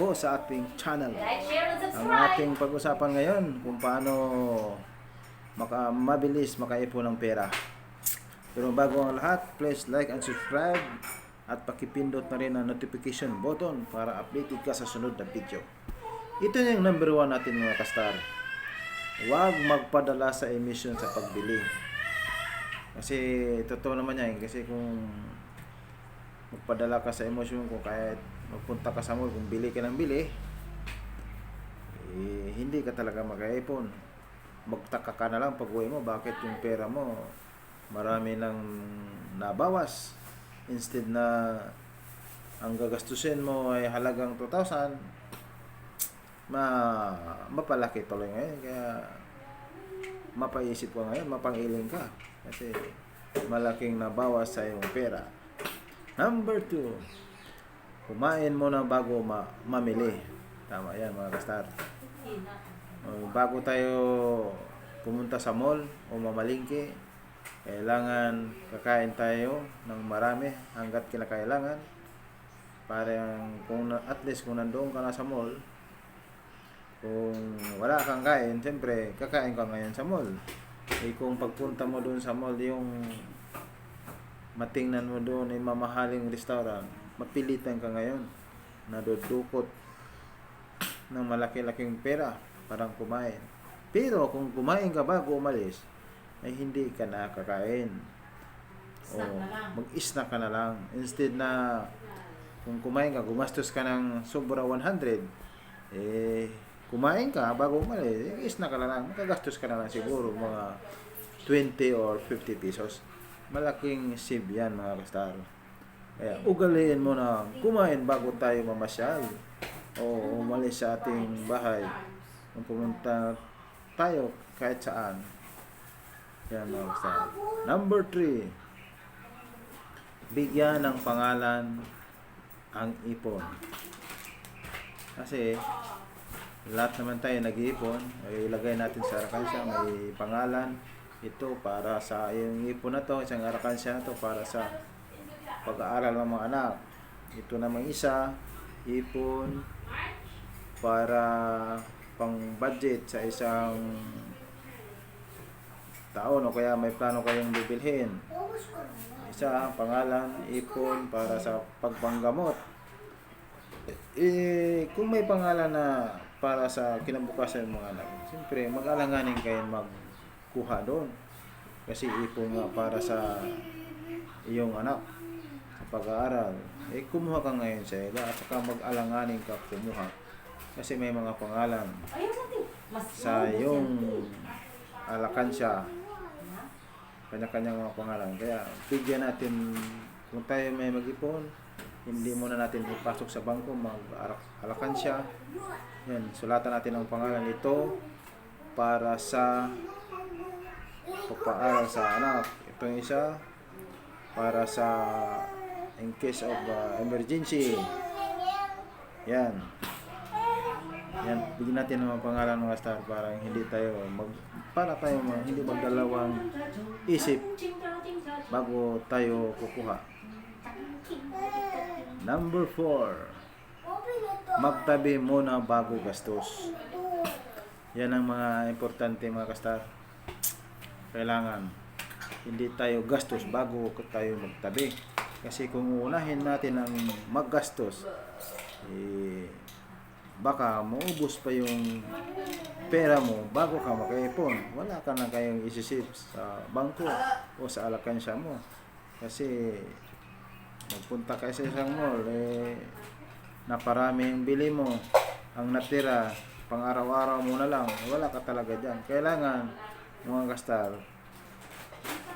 po sa ating channel. Ang ating pag-usapan ngayon kung paano maka mabilis makaipon ng pera. Pero bago ang lahat, please like and subscribe at pakipindot na rin ang notification button para updated ka sa sunod na video. Ito yung number one natin mga kastar. Huwag magpadala sa emission sa pagbili. Kasi totoo naman yan. Kasi kung magpadala ka sa emosyon kung kahit magpunta ka sa mall kung bili ka ng bili eh, hindi ka talaga makaipon magtaka ka na lang pag uwi mo bakit yung pera mo marami nang nabawas. Instead na ang gagastusin mo ay halagang 2,000 ma mapalaki tuloy ngayon. Kaya mapaisip ko ngayon mapangiling ka. Kasi malaking nabawas sa iyong pera Number two, kumain muna bago ma mamili. Tama yan mga kastar. Uh, bago tayo pumunta sa mall o mamalingki, kailangan kakain tayo ng marami hanggat kinakailangan. Parang kung at least kung nandoon ka na sa mall, kung wala kang kain, siyempre kakain ka ngayon sa mall. Eh kung pagpunta mo doon sa mall, yung matingnan mo doon ay mamahaling restaurant, mapilitan ka ngayon na dudukot ng malaki-laking pera parang kumain. Pero kung kumain ka bago umalis, ay hindi ka nakakain. O mag-snack ka na lang. Instead na kung kumain ka, gumastos ka ng sobra 100, eh, kumain ka bago umalis, eh, snack ka na lang. Makagastos ka na lang siguro mga 20 or 50 pesos. Malaking save yan mga kastar. Kaya ugaliin mo na kumain bago tayo mamasyal o umalis sa ating bahay. Kung pumunta tayo kahit saan. Yan mga kastar. Number 3. Bigyan ng pangalan ang ipon. Kasi lahat naman tayo nag-iipon, ay ilagay natin sa arakansya, may pangalan. Ito para sa yung ipon na to, isang arakansya na to para sa pag-aaral ng mga anak. Ito namang isa, ipon para pang budget sa isang taon o kaya may plano kayong bibilhin. Isa, pangalan, ipon para sa pagpanggamot. Eh, kung may pangalan na para sa kinabukasan ng mga anak, siyempre mag-alanganin kayo magkuha doon. Kasi ipon nga para sa iyong anak sa pag-aaral. Eh, kumuha ka ngayon sa ila at saka mag-alanganin ka kumuha. Kasi may mga pangalan sa iyong alakansya kanya-kanyang mga pangalan. Kaya bigyan natin, kung tayo may mag-ipon, hindi muna natin ipasok sa bangko, mag-alakan siya. Yan, sulatan natin ang pangalan ito para sa pagpaaral sa anak. Ito yung isa para sa in case of uh, emergency. Yan. Yan, bigyan natin ng pangalan mga star para hindi tayo mag para tayo mag, hindi magdalawang isip bago tayo kukuha. Number 4. Magtabi muna bago gastos. Yan ang mga importante mga kastar. Kailangan hindi tayo gastos bago tayo magtabi. Kasi kung uunahin natin ang maggastos, eh, baka maubos pa yung pera mo bago ka makaipon. Wala ka na kayong isisip sa bangko o sa alakansya mo. Kasi magpunta ka sa isang mall, eh, naparami yung bili mo. Ang natira, pang araw-araw mo na lang, wala ka talaga dyan. Kailangan, mga kastar,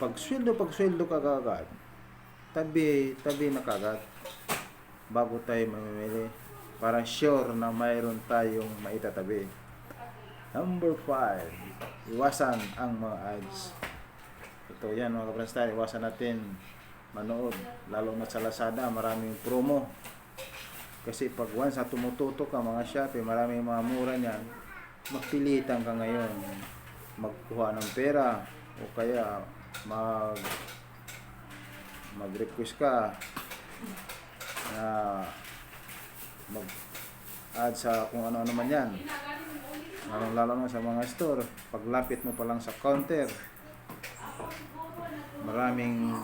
pag sweldo, pag sweldo ka kagad, tabi, tabi na kagad bago tayo mamimili para sure na mayroon tayong maitatabi. Number 5, iwasan ang mga ads. Ito yan mga kaprastar, iwasan natin manood. Lalo na sa Lazada, maraming promo. Kasi pag once na tumututok ka mga Shopee, maraming mga mura niyan, magpilitan ka ngayon magkuha ng pera o kaya mag mag-request ka na mag ads sa kung ano-ano man yan. Lalong lalo na sa mga store. Paglapit mo pa lang sa counter, maraming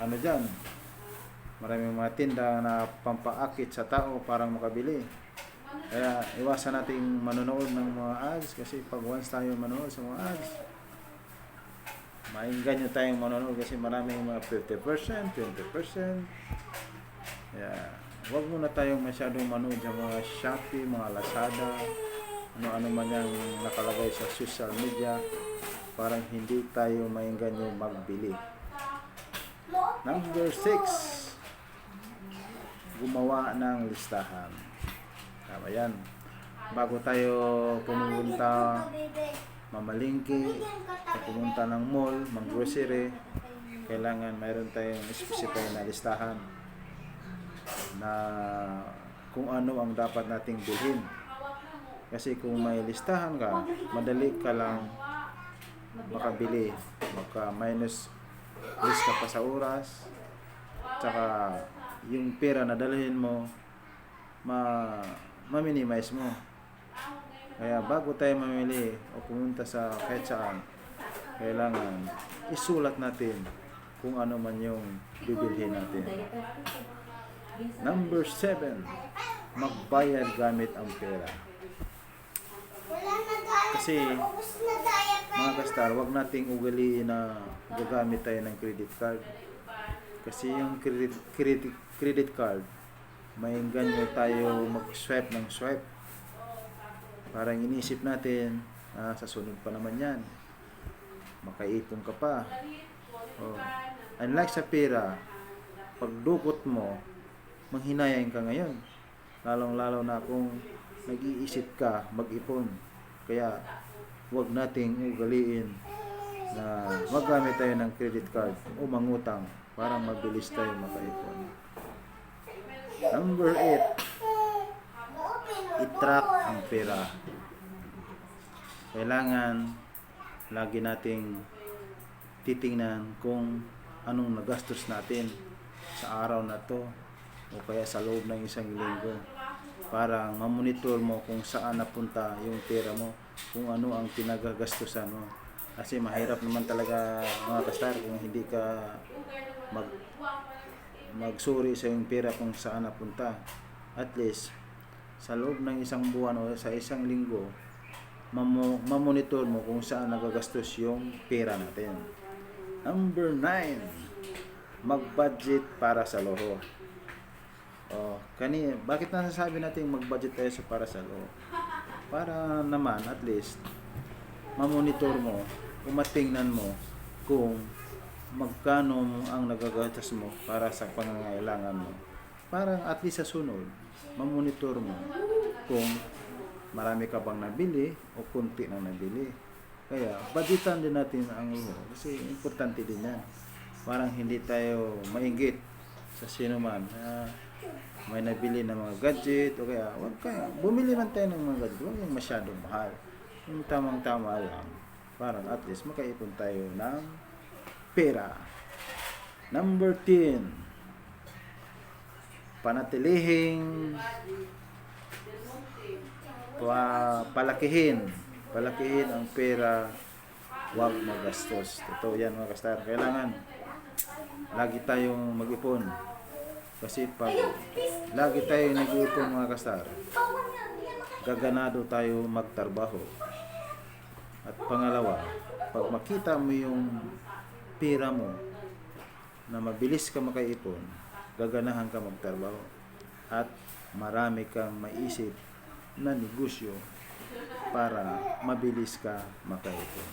ano dyan, maraming mga tinda na pampaakit sa tao parang makabili. Kaya iwasan nating manonood ng mga ads kasi pag once tayo manonood sa mga ads, mainggan nyo tayong manonood kasi maraming mga 50%, 20%. Kaya wag muna tayong masyadong manood sa mga Shopee, mga Lazada, ano-ano man yung nakalagay sa social media parang hindi tayo mainggan yung magbili. Number 6 gumawa ng listahan. Tama yan. Bago tayo pumunta mamalingki, pumunta ng mall, mag-grocery, kailangan mayroon tayong specify na listahan na kung ano ang dapat nating bilhin. Kasi kung may listahan ka, madali ka lang makabili. Baka minus list ka pa sa oras. Tsaka yung pera na dalhin mo, ma ma-minimize mo. Kaya bago tayo mamili o pumunta sa kahit kailangan isulat natin kung ano man yung bibilhin natin. Number 7, magbayad gamit ang pera. Kasi, Mga kastar, wag nating ugaliin na gagamit tayo ng credit card. Kasi yung credit, credit, credit card, may ganyo tayo mag-swipe ng swipe. Parang inisip natin, ah, sa sunod pa naman yan. Makaipon ka pa. Oh. Unlike sa pera, pag dukot mo, manghinayan ka ngayon. Lalong-lalo na kung nag-iisip ka mag-ipon. Kaya, huwag nating ugaliin na magamit tayo ng credit card o mangutang para mabilis tayo makaipon. Number 8, i-track ang pera. Kailangan lagi nating titingnan kung anong nagastos natin sa araw na to o kaya sa loob ng isang linggo para mamonitor mo kung saan napunta yung pera mo kung ano ang pinagagastusan mo kasi mahirap naman talaga mga kastar kung hindi ka mag magsuri sa yung pera kung saan napunta. At least sa loob ng isang buwan o sa isang linggo mamo, mamonitor mo kung saan nagagastos yung pera natin. Number 9 mag-budget para sa loho. Oh, kani bakit nasasabi natin mag-budget tayo sa para sa loob? Para naman at least mamonitor mo, umatingnan mo kung magkano ang nagagastos mo para sa pangangailangan mo. Parang at least sa sunod, mamonitor mo kung marami ka bang nabili o kunti na nabili. Kaya, budgetan din natin ang luho kasi importante din yan. Parang hindi tayo mainggit sa sino man. na may nabili ng mga gadget o kaya wag kayo bumili man tayo ng mga gadget wag yung masyadong mahal yung tamang tama lang para at least makaipon tayo ng pera. Number 10 panatilihing. Pa, palakihin. Palakihin ang pera. Wag magastos. Totoo yan mga kastar. Kailangan lagi tayong mag-ipon. Kasi pag lagi tayo nag-iipon mga kastar, gaganado tayo magtrabaho. At pangalawa, pag makita mo yung pera mo na mabilis ka makaipon, gaganahan ka magtrabaho. At marami kang maisip na negosyo para mabilis ka makaipon.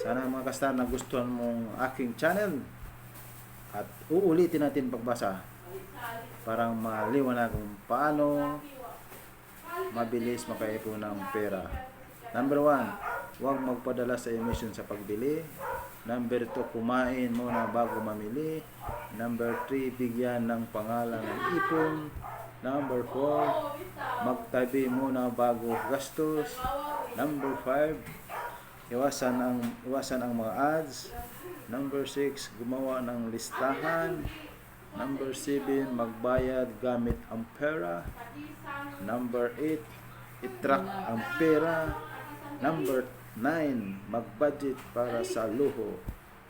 Sana mga kastar nagustuhan mong aking channel at uulitin natin pagbasa para maliwanag kung paano mabilis makaipon ng pera. Number one, huwag magpadala sa emission sa pagbili. Number two, kumain muna bago mamili. Number three, bigyan ng pangalan ng ipon. Number four, magtabi muna bago gastos. Number five, iwasan ang iwasan ang mga ads. Number 6, gumawa ng listahan. Number 7, magbayad gamit ang pera. Number 8, itrack ang pera. Number 9, mag-budget para sa luho.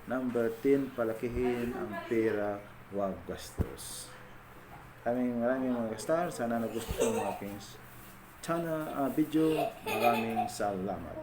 Number 10, palakihin ang pera, huwag gastos. Maraming maraming mga star. Sana nagustuhan ang aking channel, ah, video. Maraming salamat.